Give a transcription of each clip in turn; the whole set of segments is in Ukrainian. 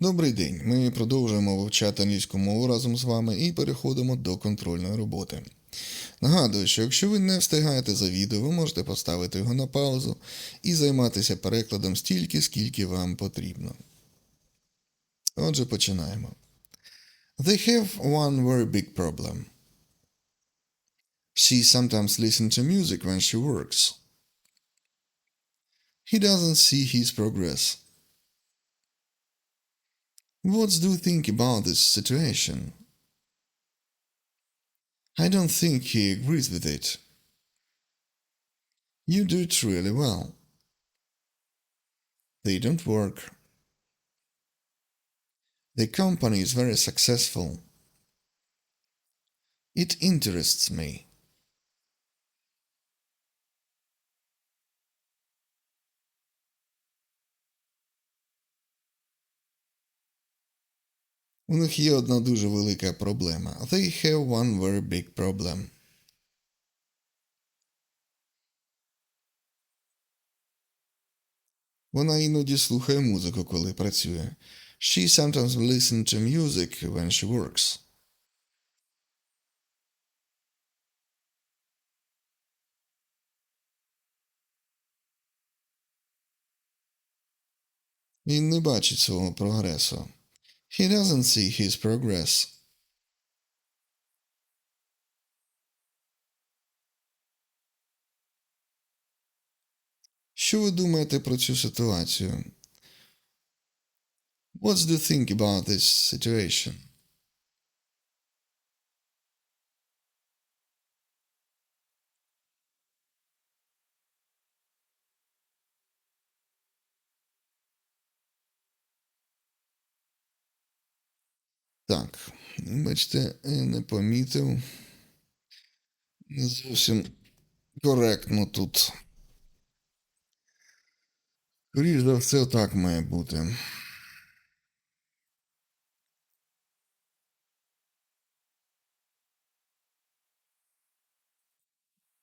Добрий день. Ми продовжуємо вивчати англійську мову разом з вами і переходимо до контрольної роботи. Нагадую, що якщо ви не встигаєте за відео, ви можете поставити його на паузу і займатися перекладом стільки, скільки вам потрібно. Отже, починаємо. They have one very big problem. She sometimes listens to music when she works. He doesn't see his progress. What do you think about this situation? I don't think he agrees with it. You do it really well. They don't work. The company is very successful. It interests me. У них є одна дуже велика проблема. They have one very big problem. Вона іноді слухає музику, коли працює. She sometimes listens to music when she works. Він не бачить свого прогресу. He doesn't see his progress. Що ви думаєте про цю ситуацію? What do you think about this situation? Так, бачите, я не помітив. Не зовсім коректно тут. Скоріш за все, так має бути.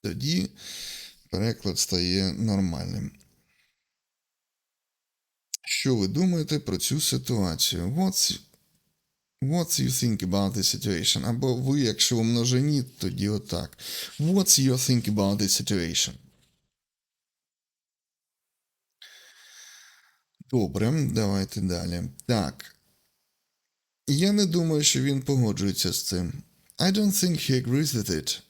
Тоді переклад стає нормальним. Що ви думаєте про цю ситуацію? What's, what you think about this situation? Або ви, якщо у множині, тоді отак. What's your think about this situation? Добре, давайте далі. Так. Я не думаю, що він погоджується з цим. I don't think he agrees with it.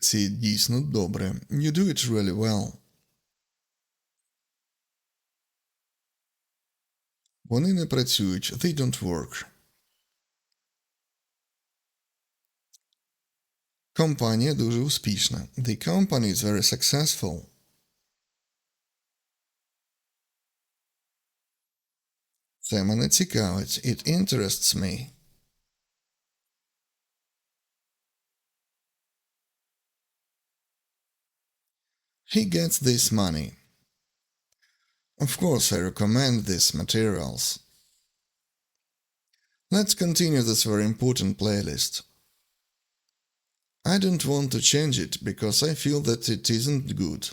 Це дійсно добре. You do it really well. Вони не працюють. They don't work. Компанія дуже успішна. The company is very successful. Це мене цікавить. It interests me. He gets this money. Of course, I recommend these materials. Let's continue this very important playlist. I don't want to change it because I feel that it isn't good.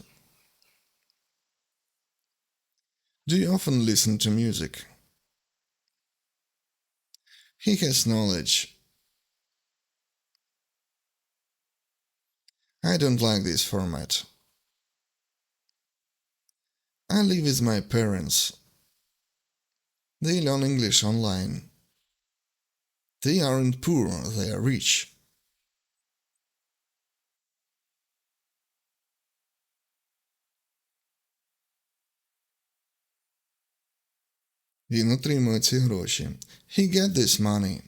Do you often listen to music? He has knowledge. I don't like this format. I live with my parents. They learn English online. They aren't poor, they are rich. Він отримує ці гроші. He get this money.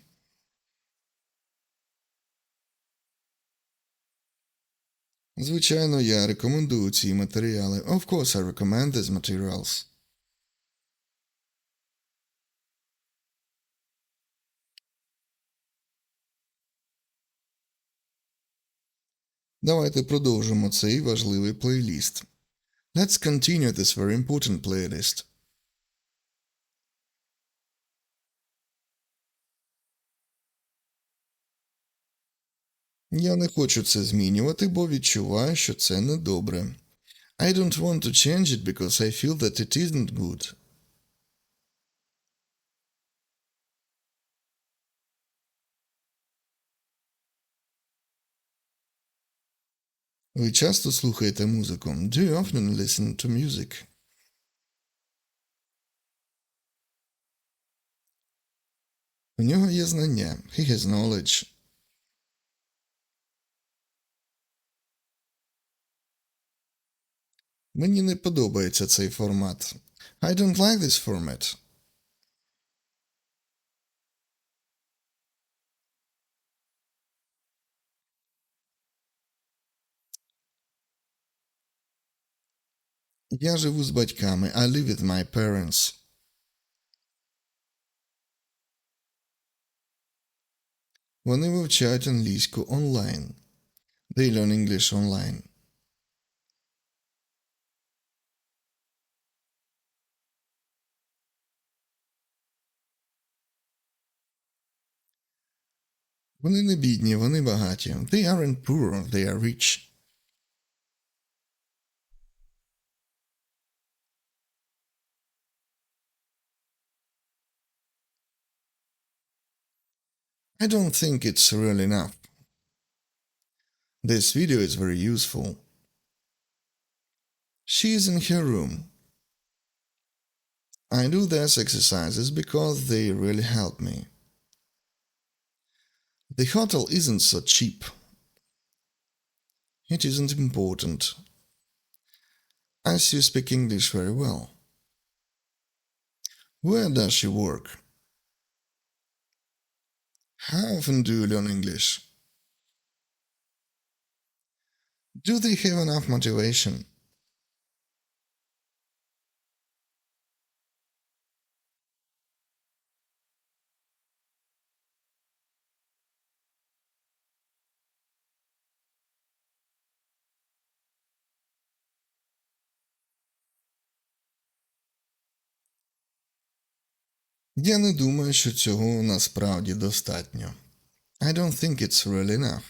Звичайно, я рекомендую ці матеріали. Of course, I recommend these materials. Давайте продовжимо цей важливий плейліст. Let's continue this very important playlist. Я не хочу це змінювати, бо відчуваю, що це недобре. I don't want to change it because I feel that it isn't good. Ви часто слухаєте музику? Do you often listen to music? У нього є знання. He has knowledge. Мені не подобається цей формат. I don't like this format. Я живу з батьками. I live with my parents. Вони вивчають англійську онлайн. They learn English online. Вони не бідні, вони багаті. They aren't poor, they are rich. I don't think it's real enough. This video is very useful. She is in her room. I do these exercises because they really help me. The hotel isn't so cheap. It isn't important. As you speak English very well. Where does she work? How often do you learn English? Do they have enough motivation? Я не думаю, що цього насправді достатньо. I don't think it's really enough.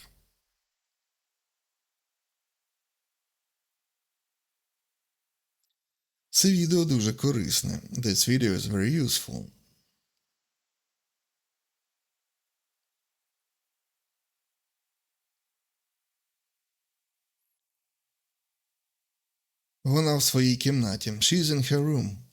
Це відео дуже корисне. This video is very useful. Вона в своїй кімнаті. She's in her room.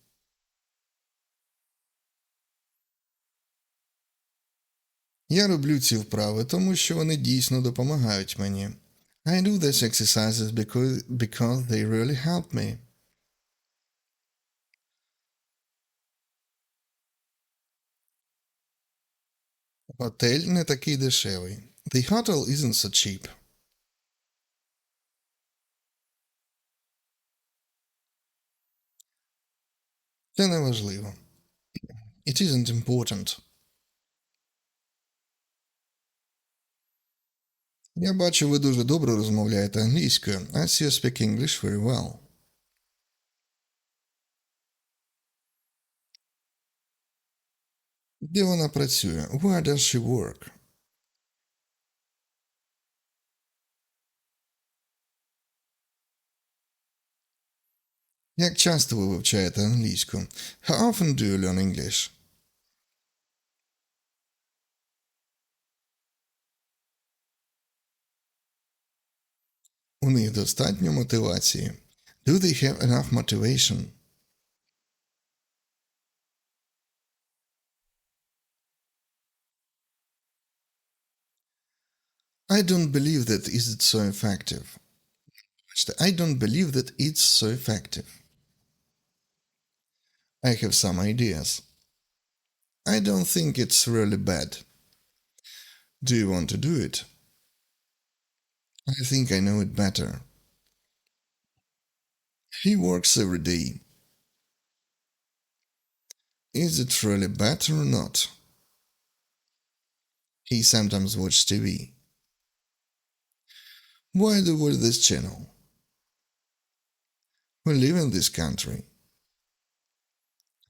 Я роблю ці вправи, тому що вони дійсно допомагають мені. I do these exercises because, because they really help me. Готель не такий дешевий. The hotel isn't so cheap. Це не важливо. It isn't important. Я бачу, ви дуже добре розмовляєте англійською. I see you speak English very well. Де вона працює? Where does she work? Як часто ви вивчаєте англійську? How often do you learn English? У них достатньо мотивації. Do they have enough motivation? I don't believe that is it so effective. I don't believe that it's so effective. I have some ideas. I don't think it's really bad. Do you want to do it? I think I know it better. He works every day. Is it really bad or not? He sometimes watches TV. Why do we this channel? We live in this country.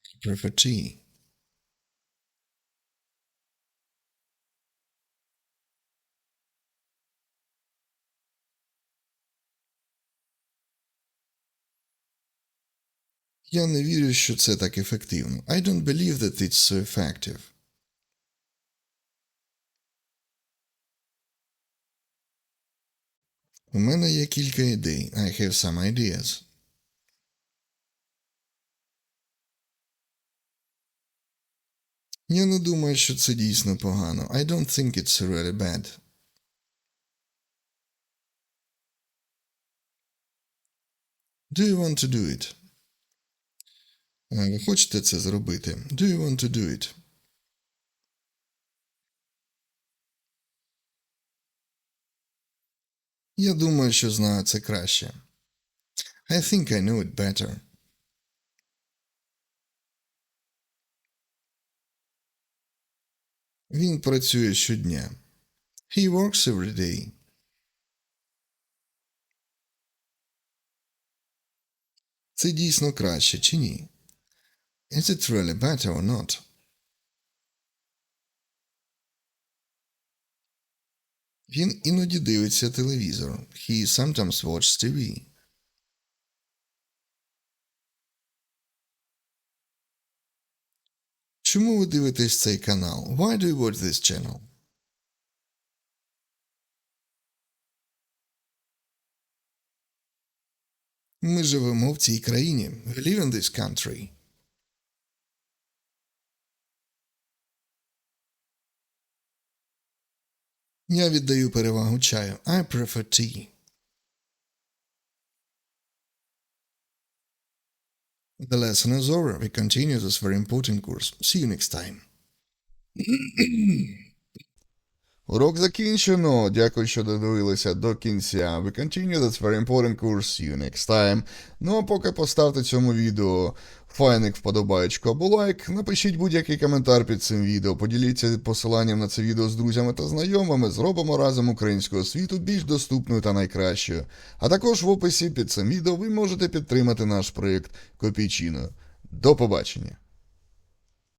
I prefer tea. Я не вірю, що це так ефективно. I don't believe that it's so effective. У мене є кілька ідей. I have some ideas. Я не думаю, що це дійсно погано. I don't think it's really bad. Do you want to do it? Е, Ви хочете це зробити? Do you want to do it? Я думаю, що знаю це краще. I think I know it better. Він працює щодня. He works every day. Це дійсно краще чи ні? Is it really better or not? Він іноді дивиться телевізор. He sometimes watches TV. Чому ви дивитесь цей канал? Why do you watch this channel? Ми живемо в цій країні. We live in this country. Я віддаю перевагу чаю. I prefer tea. The lesson is over. We continue this very important course. See you next time. Урок закінчено. Дякую, що додивилися до кінця. We continue this very important course. See you next time. Ну а поки поставте цьому відео файник вподобаєчку або лайк. Напишіть будь-який коментар під цим відео. Поділіться посиланням на це відео з друзями та знайомими. Зробимо разом українського світу більш доступною та найкращою. А також в описі під цим відео ви можете підтримати наш проєкт Копійчино. До побачення!